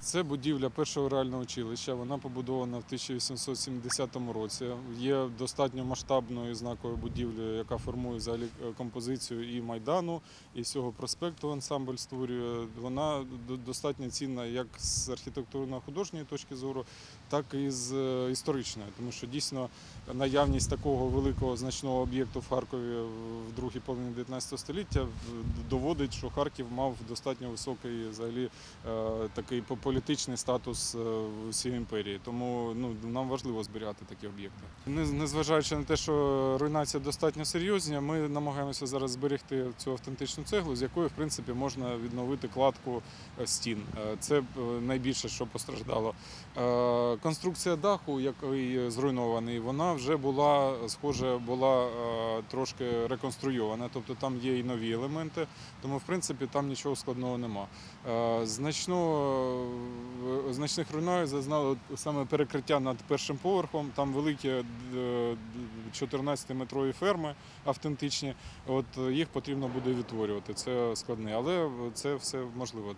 Це будівля першого реального училища. Вона побудована в 1870 році. Є достатньо масштабною знакою будівлею, яка формує взагалі е, композицію і майдану, і всього проспекту ансамбль створює. Вона достатньо цінна як з архітектурно-художньої точки зору, так і з е, історичної, тому що дійсно наявність такого великого значного об'єкту в Харкові в другій половині 19 століття доводить, що Харків мав достатньо високий взагалі е, такий по- політичний статус е, в імперії. Тому ну, нам важливо зберігати такі об'єкти. Незважаючи на те, що руйнація достатньо серйозна, ми намагаємося зараз зберегти цю автентичну цеглу, з якої в принципі можна відновити кладку е, стін. Е, Це найбільше, що постраждало. Конструкція даху, який зруйнований, вона вже була схоже, була трошки реконструйована. Тобто там є і нові елементи, тому в принципі там нічого складного нема. Значно, значних руйнувань зазнало саме перекриття над першим поверхом. Там великі е, 14-метрові ферми автентичні. От е, їх потрібно буде відтворювати. Це складне, але це все можливо.